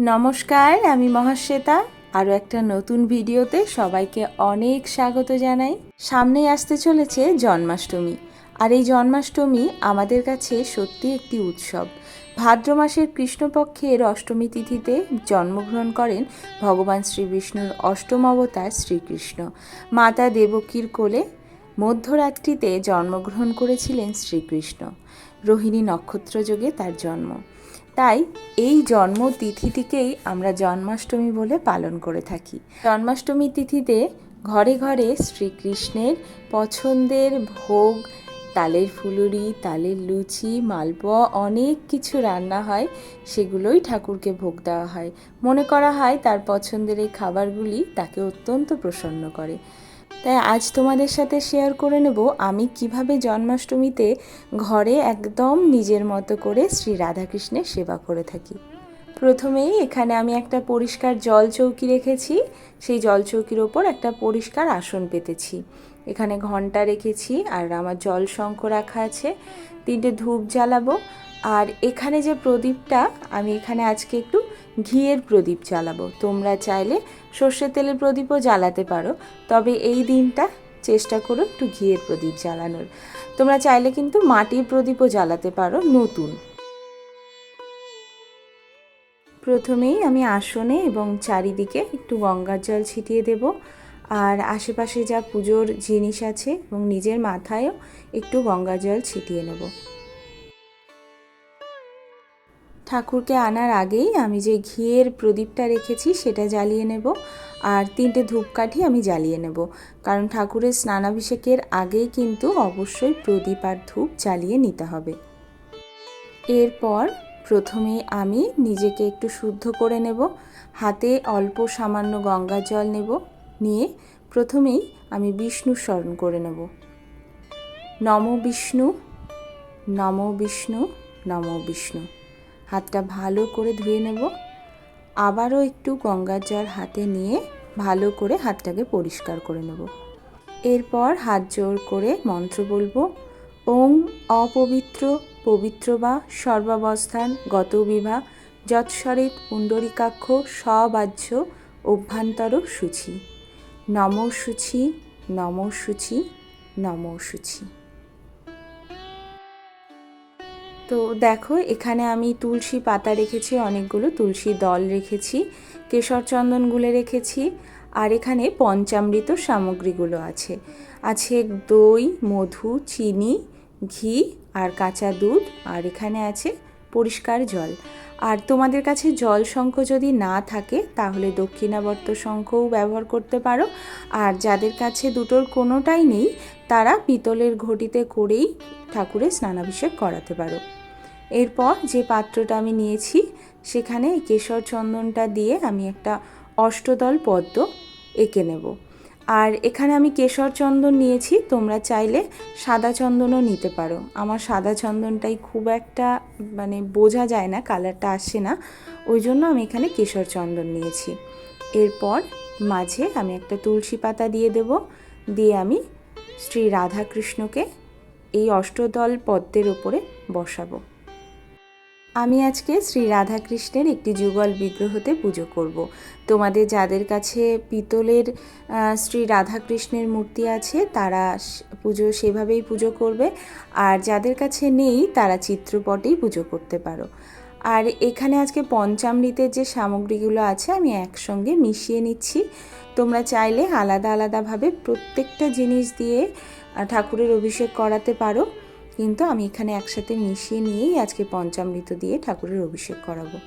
নমস্কার, আমি মহাশ্বেতা। আরও একটা নতুন ভিডিওতে সবাইকে অনেক স্বাগত জানাই। সামনেই আসতে চলেছে জন্মাষ্টমী। আর এই জন্মাষ্টমী আমাদের কাছে সত্যি একটি উৎসব। ভাদ্র মাসের কৃষ্ণপক্ষের অষ্টমী তিথিতে জন্মগ্রহণ করেন ভগবান শ্রীবিষ্ণুর অষ্টম অবতার শ্রীকৃষ্ণ। মাতা দেবকীর কোলে মধ্যরাত্রিতে জন্মগ্রহণ করেছিলেন শ্রীকৃষ্ণ। রোহিণী নক্ষত্রযোগে তার জন্ম। তাই এই জন্ম তিথিটিকেই আমরা জন্মাষ্টমী বলে পালন করে থাকি। জন্মাষ্টমী তিথিতে ঘরে ঘরে শ্রীকৃষ্ণের পছন্দের ভোগ, তালের ফুলুরি, তালের লুচি, মালপোয়া, অনেক কিছু রান্না হয়, সেগুলোই ঠাকুরকে ভোগ দেওয়া হয়। মনে করা হয় তার পছন্দের এই খাবারগুলি তাকে অত্যন্ত প্রসন্ন করে। তাই আজ তোমাদের সাথে শেয়ার করে নেব আমি কীভাবে জন্মাষ্টমীতে ঘরে একদম নিজের মতো করে শ্রী রাধাকৃষ্ণের সেবা করে থাকি। প্রথমেই এখানে আমি একটা পরিষ্কার জল চৌকি রেখেছি। সেই জল চৌকির ওপর একটা পরিষ্কার আসন পেতেছি। এখানে ঘণ্টা রেখেছি আর আমার জল শঙ্খ রাখা আছে। তিনটে ধূপ জ্বালাবো। আর এখানে যে প্রদীপটা, আমি এখানে আজকে একটু ঘিয়ের প্রদীপ জ্বালাবো। তোমরা চাইলে সর্ষের তেলের প্রদীপও জ্বালাতে পারো, তবে এই দিনটা চেষ্টা করো একটু ঘিয়ের প্রদীপ জ্বালানোর। তোমরা চাইলে কিন্তু মাটির প্রদীপও জ্বালাতে পারো নতুন। প্রথমেই আমি আসনে এবং চারিদিকে একটু গঙ্গার জল ছিটিয়ে দেব, আর আশেপাশে যা পুজোর জিনিস আছে এবং নিজের মাথায়ও একটু গঙ্গা জল ছিটিয়ে নেব। ঠাকুরকে আনার আগেই আমি যে ঘিয়ের প্রদীপটা রেখেছি সেটা জ্বালিয়ে নেব আর তিনটে ধূপকাঠি আমি জ্বালিয়ে নেব। কারণ ঠাকুরের স্নানাভিষেকের আগেই কিন্তু অবশ্যই প্রদীপ আর ধূপ জ্বালিয়ে নিতে হবে। এরপর প্রথমে আমি নিজেকে একটু শুদ্ধ করে নেব, হাতে অল্প সামান্য গঙ্গা জল নেব, নিয়ে প্রথমেই আমি বিষ্ণু স্মরণ করে নেব। নম বিষ্ণু নম বিষ্ণু নম বিষ্ণু। হাতটা ভালো করে ধুয়ে নেব। আবারও একটু গঙ্গার জল হাতে নিয়ে ভালো করে হাতটাকে পরিষ্কার করে নেব। এরপর হাত জোর করে মন্ত্র বলব, ওং অপবিত্র, পবিত্র বা সর্বাবস্থান গত বিভা যৎসরিত পুণ্ডরিকাক্ষ সবাহ্য অভ্যন্তর সূচি। নম সূচি নম সূচি নম সূচি। তো দেখো, এখানে আমি তুলসী পাতা রেখেছি, অনেকগুলো তুলসী দল রেখেছি কেশর চন্দন গুলে রেখেছি, আর এখানে পঞ্চামৃত সামগ্রীগুলো আছে। আছে দই, মধু, চিনি, ঘি, আর কাঁচা দুধ, আর এখানে আছে পরিষ্কার জল। আর তোমাদের কাছে জল শঙ্খ যদি না থাকে, তাহলে দক্ষিণাবর্ত শঙ্খও ব্যবহার করতে পারো। আর যাদের কাছে দুটোর কোনোটাই নেই, তারা পিতলের ঘটিতে করেই ঠাকুরের স্নানাভিষেক করাতে পারো। এরপর যে পাত্রটা আমি নিয়েছি, সেখানে কেশর চন্দনটা দিয়ে আমি একটা অষ্টদল পদ্ম এঁকে নেব। আর এখানে আমি কেশর চন্দন নিয়েছি, তোমরা চাইলে সাদা চন্দনও নিতে পারো। আমার সাদা চন্দনটাই খুব একটা মানে বোঝা যায় না, কালারটা আসে না, ওই জন্য আমি এখানে কেশর চন্দন নিয়েছি। এরপর মাঝে আমি একটা তুলসী পাতা দিয়ে দেব, দিয়ে আমি শ্রী রাধাকৃষ্ণকে এই অষ্টদল পদ্মের ওপরে বসাবো। আমি আজকে শ্রী রাধাকৃষ্ণের একটি যুগল বিগ্রহতে পুজো করব। তোমাদের যাদের কাছে পিতলের শ্রী রাধাকৃষ্ণের মূর্তি আছে, তারা পুজো সেভাবেই পুজো করবে। আর যাদের কাছে নেই, তারা চিত্রপটেই পুজো করতে পারো। আর এখানে আজকে পঞ্চামৃতের যে সামগ্রীগুলো আছে, আমি একসঙ্গে মিশিয়ে নিচ্ছি। তোমরা চাইলে আলাদা আলাদাভাবে প্রত্যেকটা জিনিস দিয়ে ঠাকুরের অভিষেক করাতে পারো। কিন্তু আমি এখানে একসাথে মিশিয়ে নিয়েই আজকে পঞ্চামৃত দিয়ে ঠাকুরের অভিষেক করাবো।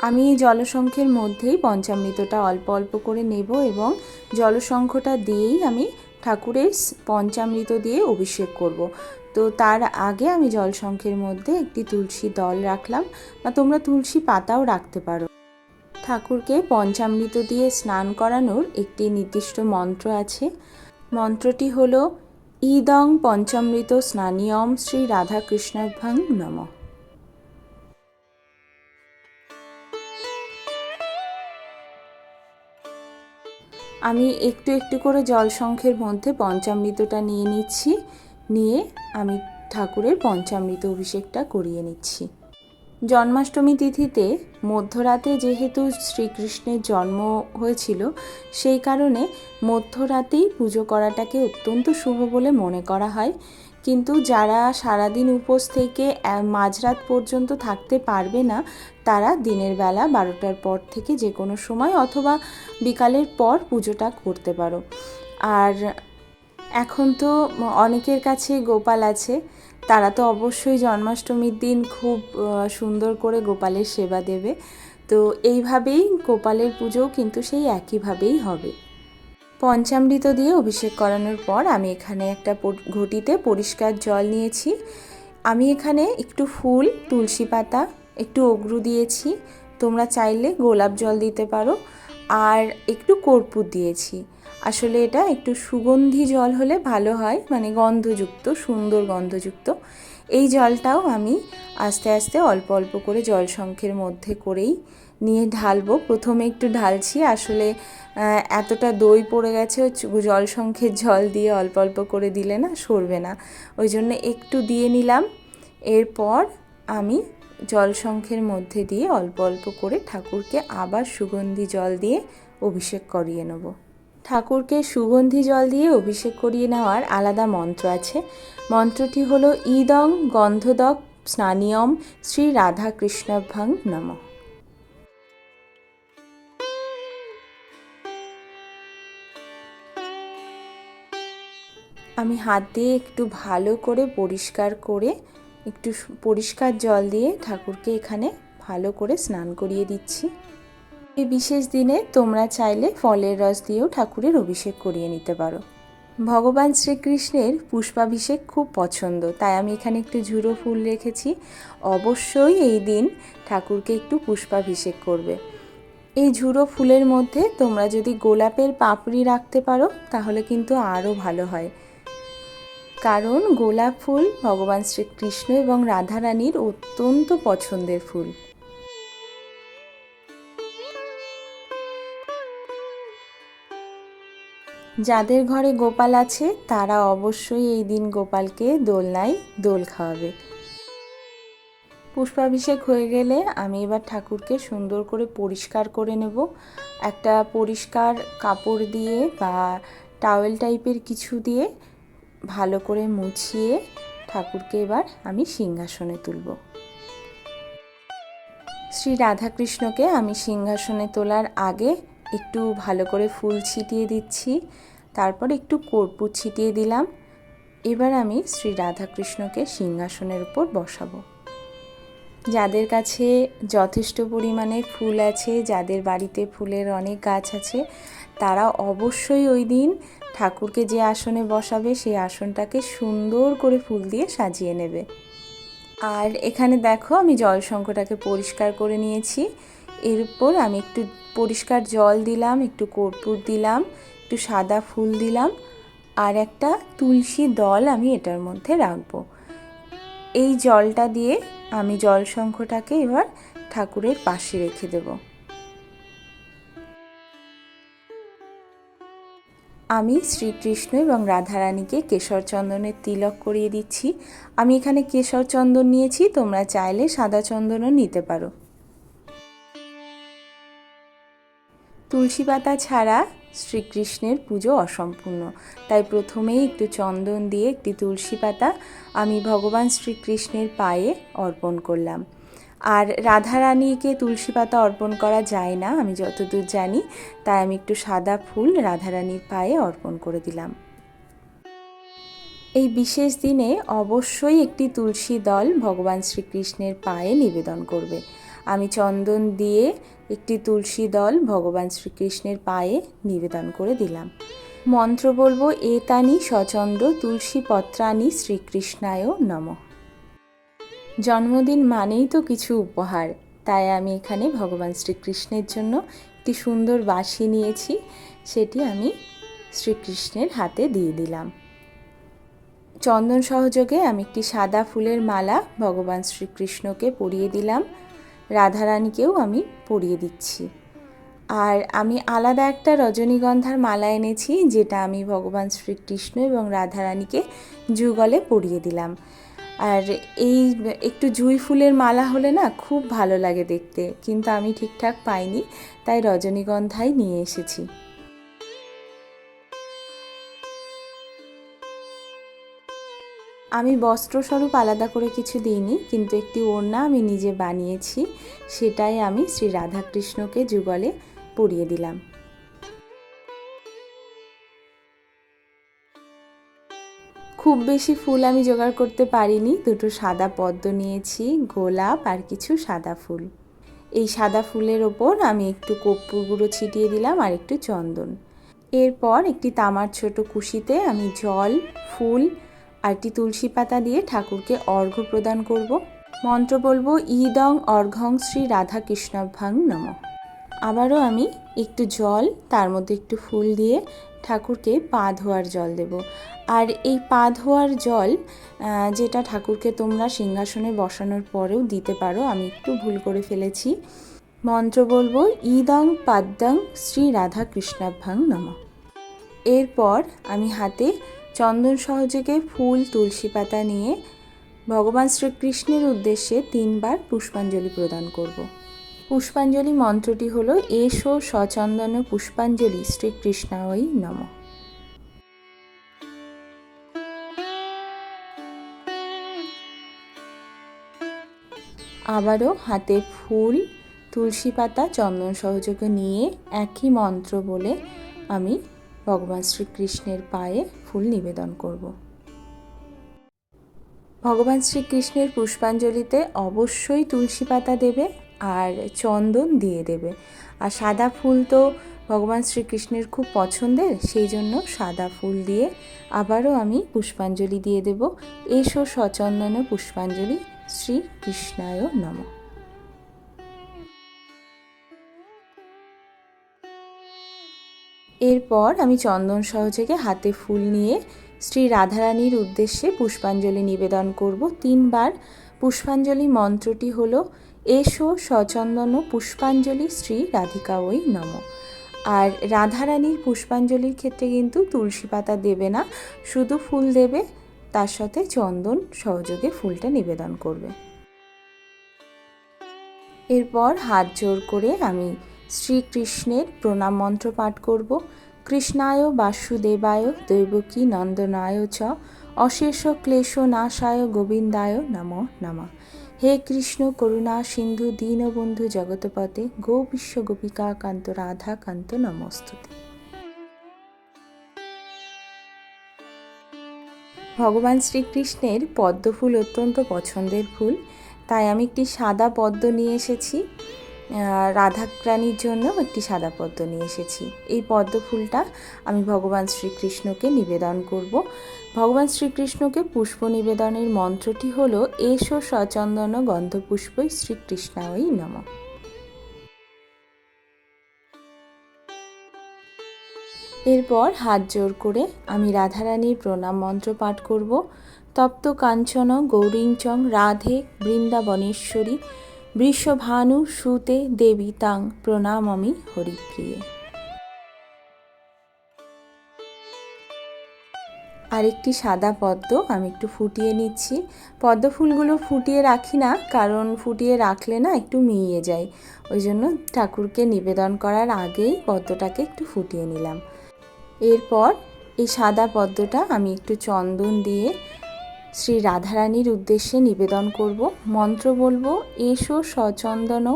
আমি এই জলসংখ্যের মধ্যেই পঞ্চামৃতটা অল্প অল্প করে নেব এবং জলসংখ্যটা দিয়েই আমি ঠাকুরের পঞ্চামৃত দিয়ে অভিষেক করব। তো তার আগে আমি জলসংখ্যের মধ্যে একটি তুলসী দল রাখলাম। বা তোমরা তুলসী পাতাও রাখতে পারো। ঠাকুরকে পঞ্চামৃত দিয়ে স্নান করানোর একটি নির্দিষ্ট মন্ত্র আছে। মন্ত্রটি হলো ইদং পঞ্চামৃত স্নানিয়ম শ্রী রাধাকৃষ্ণাভ্যাং নম। আমি একটু একটু করে জল সংখ্যের মধ্যে পঞ্চামৃতটা নিয়ে নিচ্ছি, নিয়ে আমি ঠাকুরের পঞ্চামৃত অভিষেকটা করিয়ে নিচ্ছি। জন্মাষ্টমী তিথিতে মধ্যরাতে যেহেতু শ্রীকৃষ্ণের জন্ম হয়েছিল, সেই কারণে মধ্যরাতেই পুজো করাটাকে অত্যন্ত শুভ বলে মনে করা হয়। কিন্তু যারা সারাদিন উপোস থেকে মাঝরাত পর্যন্ত থাকতে পারবে না, তারা দিনের বেলা বারোটার পর থেকে যে কোনো সময় অথবা বিকালের পর পুজোটা করতে পারো। আর এখন তো অনেকের কাছে গোপাল আছে। তারা তো অবশ্যই জন্মাষ্টমীর দিন খুব সুন্দর করে গোপালের সেবা দেবে। তো এইভাবেই গোপালের পুজোও কিন্তু সেই একইভাবেই হবে। পঞ্চামৃত দিয়ে অভিষেক করানোর পর আমি এখানে একটা ঘটিতে পরিষ্কার জল নিয়েছি। আমি এখানে একটু ফুল, তুলসী পাতা, একটু অগ্রু দিয়েছি। তোমরা চাইলে গোলাপ জল দিতে পারো। আর একটু কর্পূর দিয়েছি। আসলে এটা একটু সুগন্ধি জল হলে ভালো হয় মানে গন্ধযুক্ত, সুন্দর গন্ধযুক্ত। এই জলটাও আমি আস্তে আস্তে অল্প অল্প করে জল সংখ্যের মধ্যে করেই নিয়ে ঢালবো। প্রথমে একটু ঢালছি, আসলে এতটা দই পড়ে গেছে জল সংখ্যের জল দিয়ে অল্প অল্প করে দিলে না সরবে না। ওই জন্য একটু দিয়ে নিলাম। এরপর আমি জল সংখ্যের মধ্যে দিয়ে অল্প অল্প করে ঠাকুরকে আবার সুগন্ধি জল দিয়ে অভিষেক করিয়ে নেব। ঠাকুরকে সুগন্ধি জল দিয়ে অভিষেক করিয়ে নেওয়ার আলাদা মন্ত্র আছে। মন্ত্রটি হলো ইদং গন্ধদক স্নানিয়ম শ্রী রাধা রাধাকৃষ্ণভ্যাং নমঃ। আমি হাত দিয়ে একটু ভালো করে পরিষ্কার করে, একটু পরিষ্কার জল দিয়ে ঠাকুরকে এখানে ভালো করে স্নান করিয়ে দিচ্ছি। এই বিশেষ দিনে তোমরা চাইলে ফলের রস দিয়েও ঠাকুরের অভিষেক করিয়ে নিতে পারো। ভগবান শ্রীকৃষ্ণের পুষ্পাভিষেক খুব পছন্দ, তাই আমি এখানে একটু ঝুড়ো ফুল রেখেছি। অবশ্যই এই দিন ঠাকুরকে একটু পুষ্পাভিষেক করবে। এই ঝুড়ো ফুলের মধ্যে তোমরা যদি গোলাপের পাপড়ি রাখতে পারো, তাহলে কিন্তু আরও ভালো হয়। কারণ গোলাপ ফুল ভগবান শ্রীকৃষ্ণ এবং রাধারানীর অত্যন্ত পছন্দের ফুল। যাদের ঘরে গোপাল আছে, তারা অবশ্যই এই দিন গোপালকে দোলনায় দোল খাওয়াবে। পুষ্পাভিষেক হয়ে গেলে আমি এবার ঠাকুরকে সুন্দর করে পরিষ্কার করে নেব। একটা পরিষ্কার কাপড় দিয়ে বা টাওয়েল টাইপের কিছু দিয়ে ভালো করে মুছিয়ে ঠাকুরকে এবার আমি সিংহাসনে তুলব। শ্রী রাধাকৃষ্ণকে আমি সিংহাসনে তোলার আগে একটু ভালো করে ফুল ছিটিয়ে দিচ্ছি। তারপর একটু কর্পূর ছিটিয়ে দিলাম। এবার আমি শ্রী রাধাকৃষ্ণকে সিংহাসনের উপর বসাবো। যাদের কাছে যথেষ্ট পরিমাণে ফুল আছে, যাদের বাড়িতে ফুলের অনেক গাছ আছে, তারা অবশ্যই ওই দিন ঠাকুরকে যে আসনে বসাবে সেই আসনটাকে সুন্দর করে ফুল দিয়ে সাজিয়ে নেবে। আর এখানে দেখো আমি জল পরিষ্কার করে নিয়েছি। এরপর আমি একটু পরিষ্কার জল দিলাম, একটু কর্পূর দিলাম, একটু সাদা ফুল দিলাম আর একটা তুলসী দল আমি এটার মধ্যে রাখব। এই জলটা দিয়ে আমি জল শঙ্খটাকে এবার ঠাকুরের পাশে রেখে দেব। আমি শ্রীকৃষ্ণ এবং রাধারানীকে কেশর চন্দনের তিলক করিয়ে দিচ্ছি। আমি এখানে কেশর চন্দন নিয়েছি, তোমরা চাইলে সাদা চন্দনও নিতে পারো। তুলসী পাতা ছাড়া শ্রীকৃষ্ণের পুজো অসম্পূর্ণ। তাই প্রথমেই একটু চন্দন দিয়ে একটি তুলসী পাতা আমি ভগবান শ্রীকৃষ্ণের পায়ে অর্পণ করলাম। আর রাধারানীকে তুলসী পাতা অর্পণ করা যায় না, আমি যতদূর জানি, তাই আমি একটু সাদা ফুল রাধারানীর পায়ে অর্পণ করে দিলাম। এই বিশেষ দিনে অবশ্যই একটি তুলসী দল ভগবান শ্রীকৃষ্ণের পায়ে নিবেদন করবে। আমি চন্দন দিয়ে একটি তুলসী দল ভগবান শ্রীকৃষ্ণের পায়ে নিবেদন করে দিলাম। মন্ত্র বলব, এতানি সচন্দ্র তুলসী পত্রানি শ্রীকৃষ্ণায় নমঃ। জন্মদিন মানেই তো কিছু উপহার, তাই আমি এখানে ভগবান শ্রীকৃষ্ণের জন্য একটি সুন্দর বাঁশি নিয়েছি, সেটি আমি শ্রীকৃষ্ণের হাতে দিয়ে দিলাম। চন্দন সহযোগে আমি একটি সাদা ফুলের মালা ভগবান শ্রীকৃষ্ণকে পরিয়ে দিলাম। রাধারানীকেও আমি পরিয়ে দিচ্ছি। আর আমি আলাদা একটা রজনীগন্ধার মালা এনেছি, যেটা আমি ভগবান শ্রীকৃষ্ণ এবং রাধারানীকে যুগলে পরিয়ে দিলাম। আর এই একটু জুঁই ফুলের মালা হলে না খুব ভালো লাগে দেখতে, কিন্তু আমি ঠিকঠাক পাইনি, তাই রজনীগন্ধাই নিয়ে এসেছি। আমি বস্ত্রস্বরূপ আলাদা করে কিছু দিইনি, কিন্তু একটি ওড়না আমি নিজে বানিয়েছি, সেটাই আমি শ্রী রাধাকৃষ্ণকে যুগলে পরিয়ে দিলাম। খুব বেশি ফুল আমি জোগাড় করতে পারিনি, দুটো সাদা পদ্ম নিয়েছি, গোলাপ আর কিছু সাদা ফুল। এই সাদা ফুলের ওপর আমি একটু কর্পূর গুঁড়ো ছিটিয়ে দিলাম আর একটু চন্দন। এরপর একটি তামার ছোট কুশিতে আমি জল, ফুল আর একটি তুলসী পাতা দিয়ে ঠাকুরকে অর্ঘ্য প্রদান করব। মন্ত্র বলব, ইদং অর্ঘং শ্রী রাধা কৃষ্ণভাং নম। আবারও আমি একটু জল, তার মধ্যে একটু ফুল দিয়ে ঠাকুরকে পা ধোয়ার জল দেব। আর এই পা ধোয়ার জল যেটা ঠাকুরকে তোমরা সিংহাসনে বসানোর পরেও দিতে পারো, আমি একটু ভুল করে ফেলেছি। মন্ত্র বলব, ইদং পাদ্যং শ্রী রাধা কৃষ্ণাভ্যাং নম। এরপর আমি হাতে চন্দন সহযোগে ফুল, তুলসী পাতা নিয়ে ভগবান শ্রীকৃষ্ণের উদ্দেশ্যে তিনবার পুষ্পাঞ্জলি প্রদান করব। পুষ্পাঞ্জলি মন্ত্রটি হল, এসো সচন্দন পুষ্পাঞ্জলি, শ্রীকৃষ্ণায় নম। আবারও হাতে ফুল, তুলসী পাতা, চন্দন সহযোগে নিয়ে একই মন্ত্র বলে আমি ভগবান শ্রীকৃষ্ণের পায়ে ফুল নিবেদন করব। ভগবান শ্রীকৃষ্ণের পুষ্পাঞ্জলিতে অবশ্যই তুলসী পাতা দেবে আর চন্দন দিয়ে দেবে। আর সাদা ফুল তো ভগবান শ্রীকৃষ্ণের খুব পছন্দের, সেই জন্য সাদা ফুল দিয়ে আবারও আমি পুষ্পাঞ্জলি দিয়ে দেব। এসো সচন্দন পুষ্পাঞ্জলি শ্রীকৃষ্ণায় নম। এরপর আমি চন্দন সহযোগে হাতে ফুল নিয়ে শ্রী রাধারানীর উদ্দেশ্যে পুষ্পাঞ্জলি নিবেদন করব। তিনবার পুষ্পাঞ্জলি মন্ত্রটি হলো, এসো সচন্দন পুষ্পাঞ্জলি শ্রী রাধিকা ওই নম। আর রাধারানীর পুষ্পাঞ্জলির ক্ষেত্রে কিন্তু তুলসী পাতা দেবে না, শুধু ফুল দেবে, তার সাথে চন্দন সহযোগে ফুলটা নিবেদন করবে। এরপর হাত জোর করে আমি শ্রীকৃষ্ণের প্রণাম মন্ত্র পাঠ করব। কৃষ্ণায় বাসুদেবায় দৈবকী নন্দনায় চ। অশেষ ক্লেশ নাশায় গোবিন্দায় নম নমঃ। হে কৃষ্ণ করুণা সিন্ধু দীনবন্ধু জগতপতে গো বিশ্ব গোপিকা কান্ত রাধা কান্ত নমস্তুতে। ভগবান শ্রীকৃষ্ণের পদ্ম ফুল অত্যন্ত পছন্দের ফুল। তাই আমি একটি সাদা পদ্ম নিয়ে এসেছি। রাধারানীর জন্য একটি সাদা পদ্ম নিয়ে এসেছি। এই পদ্ম ফুলটা আমি ভগবান শ্রীকৃষ্ণকে নিবেদন করব। ভগবান শ্রীকৃষ্ণকে পুষ্প নিবেদনের মন্ত্রটি হলো, এসো সচন্দন গন্ধপুষ্পই শ্রীকৃষ্ণায় নম। এরপর হাত জোর করে আমি রাধারানীর প্রণাম মন্ত্র পাঠ করব। তপ্ত কাঞ্চন গৌরিঞ্চং রাধে, বৃন্দাবনেশ্বরী বৃষভানু সুতে দেবী তাং প্রণাম প্রণামমি হরিপ্রিয়ে। আরেকটি সাদা পদ্ম আমি একটু ফুটিয়ে নিচ্ছি। পদ্ম ফুলগুলো ফুটিয়ে রাখি না, কারণ ফুটিয়ে রাখলে না একটু মিইয়ে যায়। ওই জন্য ঠাকুরকে নিবেদন করার আগেই পদ্মটাকে একটু ফুটিয়ে নিলাম। এরপর এই সাদা পদ্মটা আমি একটু চন্দন দিয়ে শ্রী রাধারানীর উদ্দেশ্যে নিবেদন করব। মন্ত্র বলব, এসো সচন্দন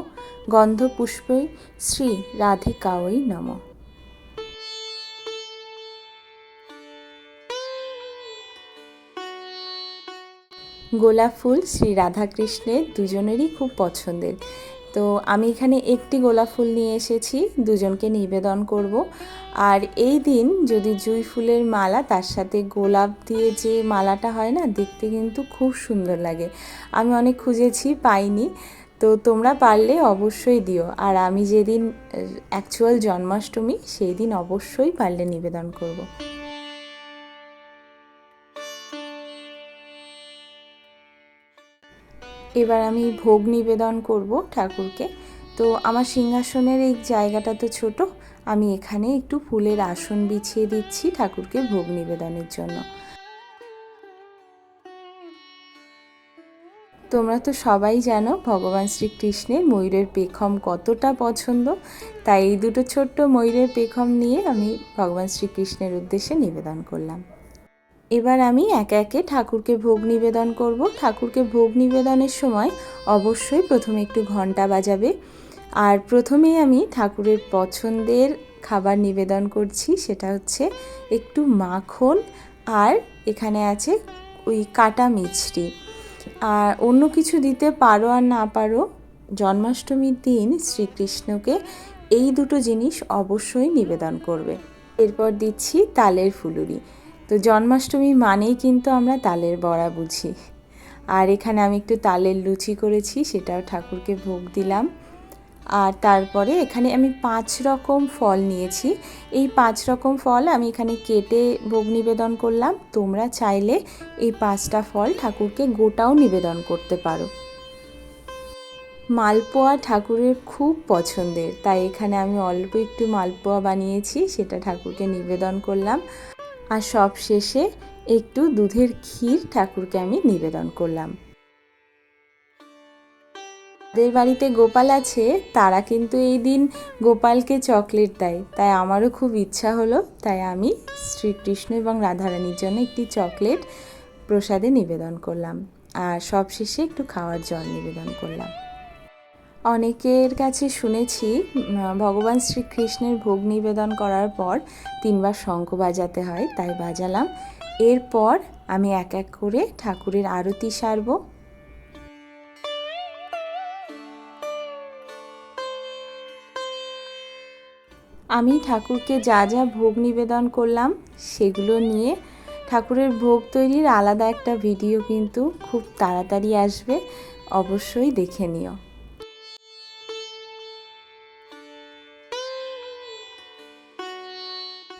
গন্ধপুষ্পই শ্রী রাধিকাওই নম। গোলাপ ফুল শ্রী রাধাকৃষ্ণের দুজনেরই খুব পছন্দের। তো আমি এখানে একটি গোলাপ ফুল নিয়ে এসেছি, দুজনকে নিবেদন করব। আর এই দিন যদি জুই ফুলের মালা, তার সাথে গোলাপ দিয়ে যে মালাটা হয় না, দেখতে কিন্তু খুব সুন্দর লাগে। আমি অনেক খুঁজেছি, পাইনি। তো তোমরা পারলে অবশ্যই দিও। আর আমি যেদিন অ্যাকচুয়াল জন্মাষ্টমী, সেই দিন অবশ্যই পারলে নিবেদন করব। এবার আমি ভোগ নিবেদন করব ঠাকুরকে। তো আমার সিংহাসনের এই জায়গাটা তো ছোট, আমি এখানে একটু ফুলের আসন বিছিয়ে দিচ্ছি ঠাকুরকে ভোগ নিবেদনের জন্য। তোমরা তো সবাই জানো ভগবান শ্রীকৃষ্ণের ময়ূরের পেখম কতটা পছন্দ। তাই এই দুটো ছোট্ট ময়ূরের পেখম নিয়ে আমি ভগবান শ্রীকৃষ্ণের উদ্দেশ্যে নিবেদন করলাম। এবার আমি একে একে ঠাকুরকে ভোগ নিবেদন করব। ঠাকুরকে ভোগ নিবেদনের সময় অবশ্যই প্রথমে একটু ঘণ্টা বাজাবে। আর প্রথমেই আমি ঠাকুরের পছন্দের খাবার নিবেদন করছি, সেটা হচ্ছে একটু মাখন আর এখানে আছে ওই কাটা মিছরি। আর অন্য কিছু দিতে পারো আর না পারো, জন্মাষ্টমীর দিন শ্রীকৃষ্ণকে এই দুটো জিনিস অবশ্যই নিবেদন করবে। এরপর দিচ্ছি তালের ফুলুরি। তো জন্মাষ্টমী মানেই কিন্তু আমরা তালের বড়া বুঝি। আর এখানে আমি একটু তালের লুচি করেছি, সেটাও ঠাকুরকে ভোগ দিলাম। আর তারপরে এখানে আমি পাঁচ রকম ফল নিয়েছি। এই পাঁচ রকম ফল আমি এখানে কেটে ভোগ নিবেদন করলাম। তোমরা চাইলে এই পাঁচটা ফল ঠাকুরকে গোটাও নিবেদন করতে পারো। মালপোয়া ঠাকুরের খুব পছন্দের, তাই এখানে আমি অল্প একটু মালপোয়া বানিয়েছি, সেটা ঠাকুরকে নিবেদন করলাম। আর সব শেষে একটু দুধের ক্ষীর ঠাকুরকে আমি নিবেদন করলাম। যাদের বাড়িতে গোপাল আছে, তারা কিন্তু এই দিন গোপালকে চকলেট দেয়। তাই আমারও খুব ইচ্ছা হলো, তাই আমি শ্রীকৃষ্ণ এবং রাধারানীর জন্য একটি চকলেট প্রসাদে নিবেদন করলাম। আর সবশেষে একটু খাওয়ার জল নিবেদন করলাম। অনেকের কাছে শুনেছি ভগবান শ্রীকৃষ্ণের ভোগ নিবেদন করার পর তিনবার শঙ্খ বাজাতে হয়, তাই বাজালাম। এরপর আমি এক এক করে ঠাকুরের আরতি সারবো। আমি ঠাকুরকে যা যা ভোগ নিবেদন করলাম, সেগুলো নিয়ে ঠাকুরের ভোগ তৈরির আলাদা একটা ভিডিও কিন্তু খুব তাড়াতাড়ি আসবে, অবশ্যই দেখে নিও।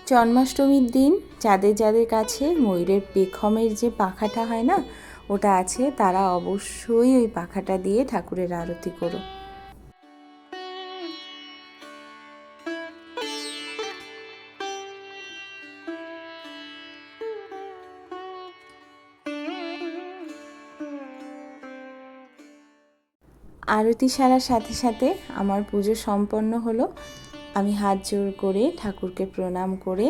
জন্মাষ্টমীর দিন যাদের যাদের কাছে ময়ূরের পেখমের যে পাখাটা হয় না, ওটা আছে, তারা অবশ্যই ওই পাখাটা দিয়ে ঠাকুরের আরতি করো। আরতি সারার সাথে সাথে আমার পুজো সম্পন্ন হলো আমি হাত জোর করে ঠাকুরকে প্রণাম করে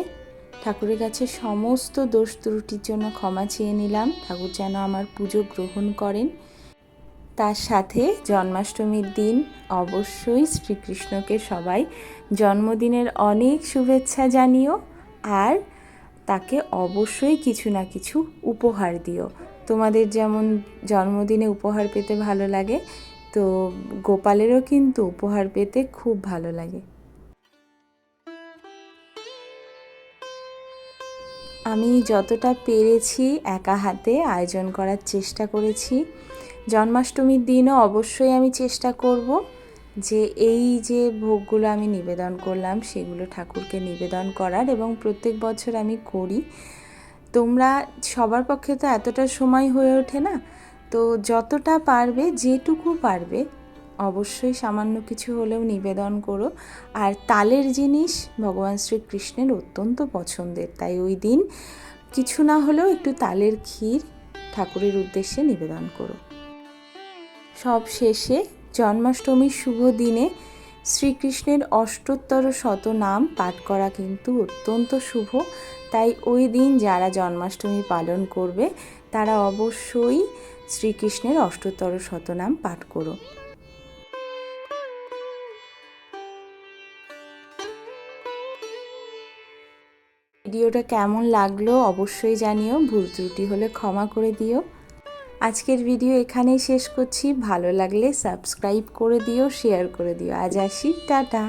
ঠাকুরের কাছে সমস্ত দোষ ত্রুটির জন্য ক্ষমা চেয়ে নিলাম। ঠাকুর যেন আমার পুজো গ্রহণ করেন। তার সাথে জন্মাষ্টমীর দিন অবশ্যই শ্রীকৃষ্ণকে সবাই জন্মদিনের অনেক শুভেচ্ছা জানিও আর তাকে অবশ্যই কিছু না কিছু উপহার দিও। তোমাদের যেমন জন্মদিনে উপহার পেতে ভালো লাগে, তো গোপালেরও কিন্তু উপহার পেতে খুব ভালো লাগে। আমি যতটা পেরেছি একা হাতে আয়োজন করার চেষ্টা করেছি। জন্মাষ্টমীর দিনও অবশ্যই আমি চেষ্টা করব যে এই যে ভোগগুলো আমি নিবেদন করলাম, সেগুলো ঠাকুরকে নিবেদন করার এবং প্রত্যেক বছর আমি করি। তোমরা, সবার পক্ষে তো এতটা সময় হয়ে ওঠে না। তো যতটা পারবে, যেটুকু পারবে অবশ্যই সামান্য কিছু হলেও নিবেদন করো। আর তালের জিনিস ভগবান শ্রীকৃষ্ণের অত্যন্ত পছন্দের। তাই ওই দিন কিছু না হলেও একটু তালের ক্ষীর ঠাকুরের উদ্দেশ্যে নিবেদন করো। সব শেষে জন্মাষ্টমীর শুভ দিনে শ্রীকৃষ্ণের অষ্টোত্তর শত নাম পাঠ করা কিন্তু অত্যন্ত শুভ। তাই ওই দিন যারা জন্মাষ্টমী পালন করবে, তারা অবশ্যই শ্রীকৃষ্ণের অষ্টোত্তর শতনাম পাঠ করো। ভিডিওটা কেমন লাগল অবশ্যই জানিও, ভুল ত্রুটি হলে ক্ষমা করে দিও। আজকের ভিডিও এখানেই শেষ করছি, ভালো লাগলে সাবস্ক্রাইব করে দিও, শেয়ার করে দিও। আজ আসি, টাটা।